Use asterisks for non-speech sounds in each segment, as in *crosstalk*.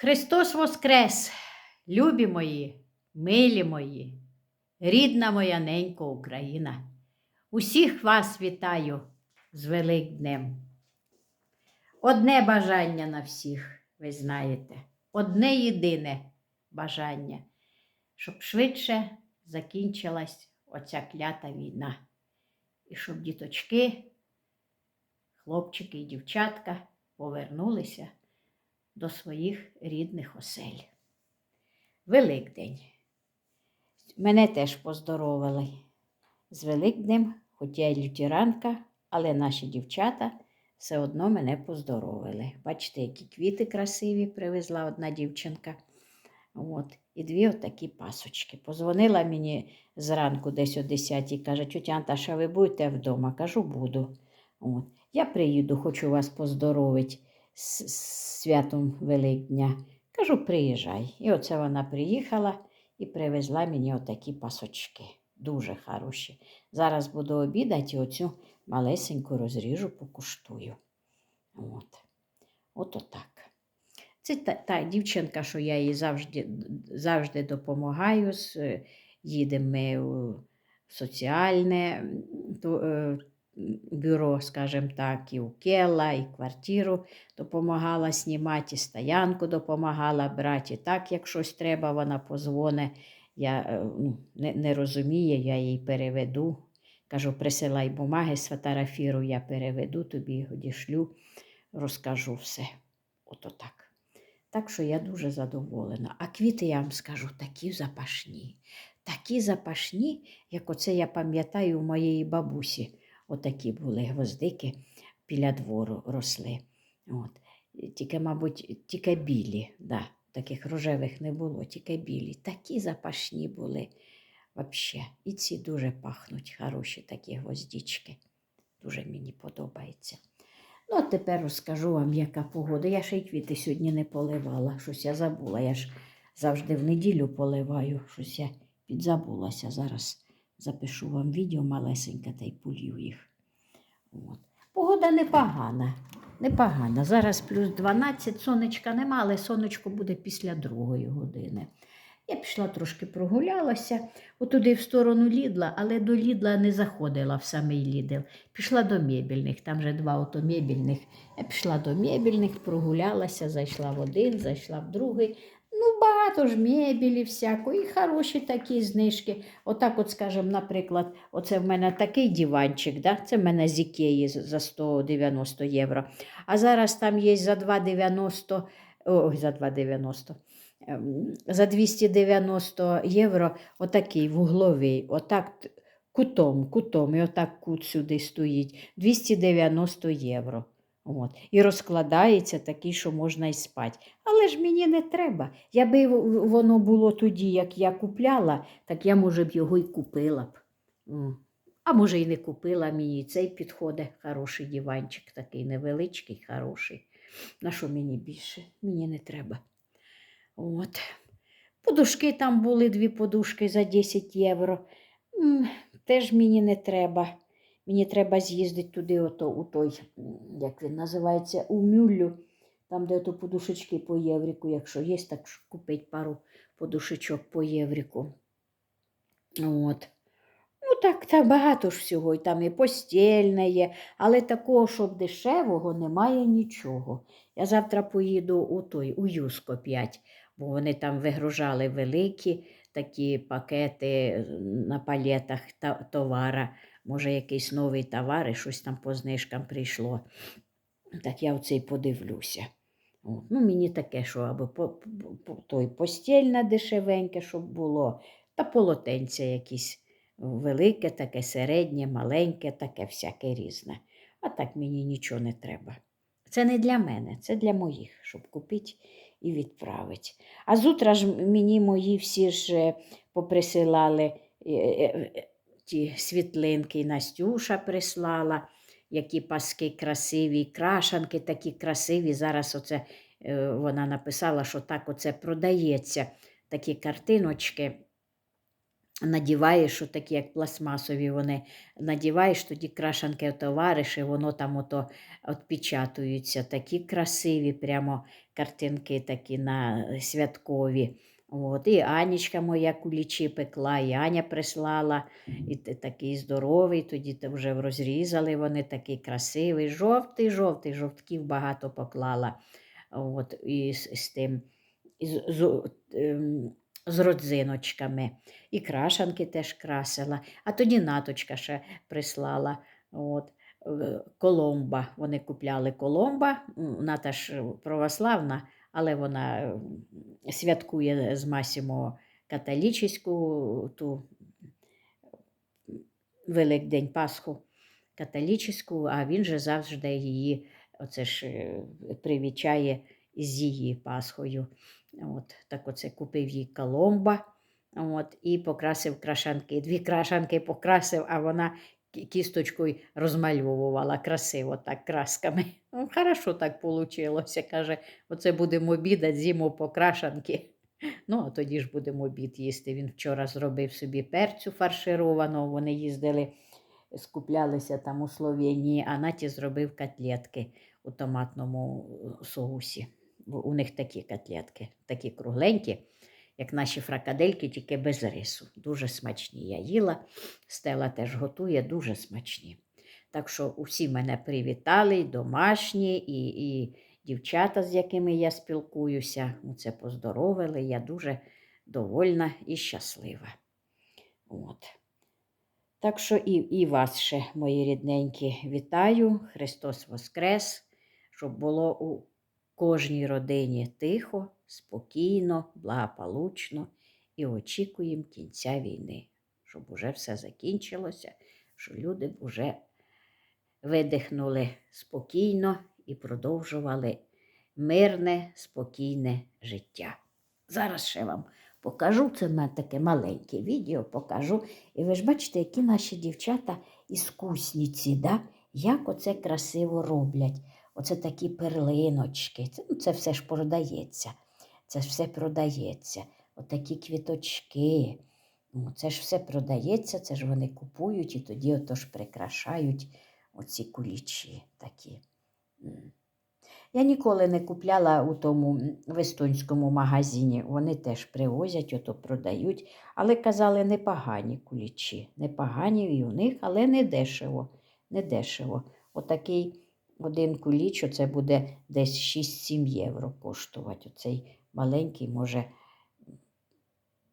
Христос Воскрес, любі мої, милі мої, рідна моя ненька Україна. Усіх вас вітаю з Великднем. Одне бажання на всіх, ви знаєте, одне єдине бажання, щоб швидше закінчилась оця клята війна. І щоб діточки, хлопчики і дівчатка повернулися до своїх рідних осель. Великдень. Мене теж поздоровили з Великднем, хоч я й лютеранка, але наші дівчата все одно мене поздоровили. Бачите, які квіти красиві привезла одна дівчинка. От. І дві отакі пасочки. Позвонила мені зранку десь о 10 і каже, тетя Анташа, ви будете вдома? Кажу, буду. От. Я приїду, хочу вас поздоровити з святом Великдня. Кажу, приїжджай. І оце вона приїхала і привезла мені отакі пасочки. Дуже хороші. Зараз буду обідати і оцю малесеньку розріжу, покуштую. От. От отак. Це та, та дівчинка, що я їй завжди, завжди допомагаю. Їдемо ми у соціальне то, е, бюро, скажімо так, і у Кела, і квартиру допомагала знімати, і стоянку допомагала брати. Так, як щось треба, вона позвоне. Я е, ну, не, не розумію, я їй переведу. Кажу, присилай бумаги, сфотографірую, я переведу тобі, одішлю, розкажу все. Ото так. Так що я дуже задоволена. А квіти, я вам скажу, такі запашні. Такі запашні, як оце я пам'ятаю у моєї бабусі. Отакі були гвоздики біля двору росли. От. Тільки, мабуть, тільки білі, да. таких рожевих не було, тільки білі. Такі запашні були. Вообще. І ці дуже пахнуть, хороші такі гвоздички. Дуже мені подобається. Ну, а тепер розкажу вам, яка погода. Я ще й квіти сьогодні не поливала. Щось я забула. Я ж завжди в неділю поливаю. Щось я підзабулася. Зараз запишу вам відео малесеньке та й полью їх. От. Погода непогана. Непогана. Зараз плюс 12, сонечка нема, але сонечко буде після другої години. Я пішла трошки прогулялася, отуди в сторону Лідла, але до Лідла не заходила в самий Лідл. Пішла до мебільних, там вже два ото мебільних. Я пішла до мебільних, прогулялася, зайшла в один, зайшла в другий. Багато ж мебелі всякої, і хороші такі знижки. Отак, от, скажімо, наприклад, оце в мене такий диванчик, да? це в мене з Ікеї за 190 євро. А зараз там є за 2,90, ой, за 2,90. ем, За 290 євро отакий вугловий, отак кутом, кутом, і отак кут сюди стоїть. 290 євро. От. І розкладається такий, що можна й спати. Але ж мені не треба. Якби воно було тоді, як я купляла, так я, може б, його й купила б. А може, і не купила мені. Цей підходить хороший диванчик, такий невеличкий, хороший. На що мені більше? Мені не треба. От. Подушки там були дві подушки за 10 євро. Теж мені не треба. Мені треба з'їздити туди, ото, у той, як він називається, у Мюллю, там, де ото подушечки по єврику, якщо є, так купить пару подушечок по єврику. От. Ну, так, так багато ж всього, і там і постільне є, але такого, щоб дешевого, немає нічого. Я завтра поїду у той, у Юско 5, бо вони там вигружали великі такі пакети на палетах та, товара. Може, якийсь новий товар і щось там по знижкам прийшло. Так я оцей подивлюся. От. Ну, мені таке, що або по, по, той постільне дешевеньке, щоб було, та полотенця якісь велике, таке середнє, маленьке, таке всяке різне. А так мені нічого не треба. Це не для мене, це для моїх, щоб купити і відправити. А зутра ж мені мої всі ж е, поприсилали е, е, ті світлинки, Настюша прислала, які паски красиві, крашанки такі красиві. Зараз оце е, вона написала, що так оце продається, такі картиночки надіваєш, такі, як пластмасові вони, надіваєш, тоді крашанки товариш, і воно там ото відпечатуються. Такі красиві, прямо картинки такі на святкові. От. І Анічка моя кулічі пекла, і Аня прислала, і такий здоровий, тоді вже розрізали вони, такий красивий, жовтий, жовтий, жовтків багато поклала. От, і з, з тим, з, з, ем, з родзиночками. І крашанки теж красила. А тоді наточка ще прислала. От. Коломба. Вони купляли коломба. Вона теж православна, але вона е, святкує з Масімо католічську ту Великдень Пасху католічську, а він же завжди її оце ж е, привічає з її Пасхою. От, так оце купив їй коломба. От, і покрасив крашанки. Дві крашанки покрасив, а вона кісточкою розмальовувала красиво так красками. *laughs* Ну, хорошо так вийшло. Каже, оце будемо обідати зиму по крашанки. Ну, а тоді ж будемо обід їсти. Він вчора зробив собі перцю фаршированого. Вони їздили, скуплялися там у Словенії, а Наті зробив котлетки у томатному е, соусі. У них такі котлетки, такі кругленькі, як наші фракадельки, тільки без рису. Дуже смачні. Я їла. Стела теж готує, дуже смачні. Так що усі мене привітали, і домашні, і, і дівчата, з якими я спілкуюся, це поздоровили. Я дуже довольна і щаслива. От. Так що і, і вас ще, мої рідненькі, вітаю. Христос Воскрес, щоб було у кожній родині тихо, спокійно, благополучно і очікуємо кінця війни, щоб уже все закінчилося, щоб люди б уже видихнули спокійно і продовжували мирне, спокійне життя. Зараз ще вам покажу, це в мене таке маленьке відео покажу. І ви ж бачите, які наші дівчата іскусниці, да? як оце красиво роблять. Оце такі перлиночки. Це, ну, це все ж продається. Це ж все продається. Отакі квіточки. Ну, це ж все продається, це ж вони купують і тоді отож прикрашають оці кулічі такі. Я ніколи не купляла у тому в естонському магазині. Вони теж привозять, ото продають. Але казали, непогані кулічі. Непогані і у них, але не дешево. Не дешево. Отакий один куліч, оце буде десь 6-7 євро коштувати. Оцей маленький, може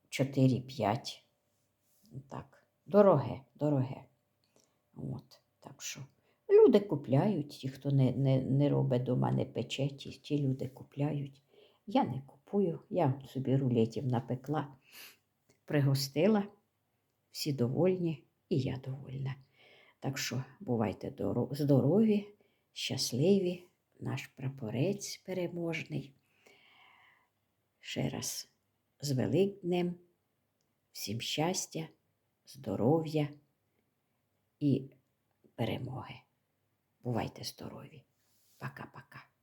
4-5. Так, дороге, дороге. От, так що люди купляють, ті, хто не, не, не робить дома, не пече, ті, ті люди купляють. Я не купую, я собі рулетів напекла, пригостила, всі довольні, і я довольна. Так що бувайте здорові, щасливі, наш прапорець переможний. Ще раз з Великднем, всім щастя, здоров'я і перемоги. Бувайте здорові. Пока-пока.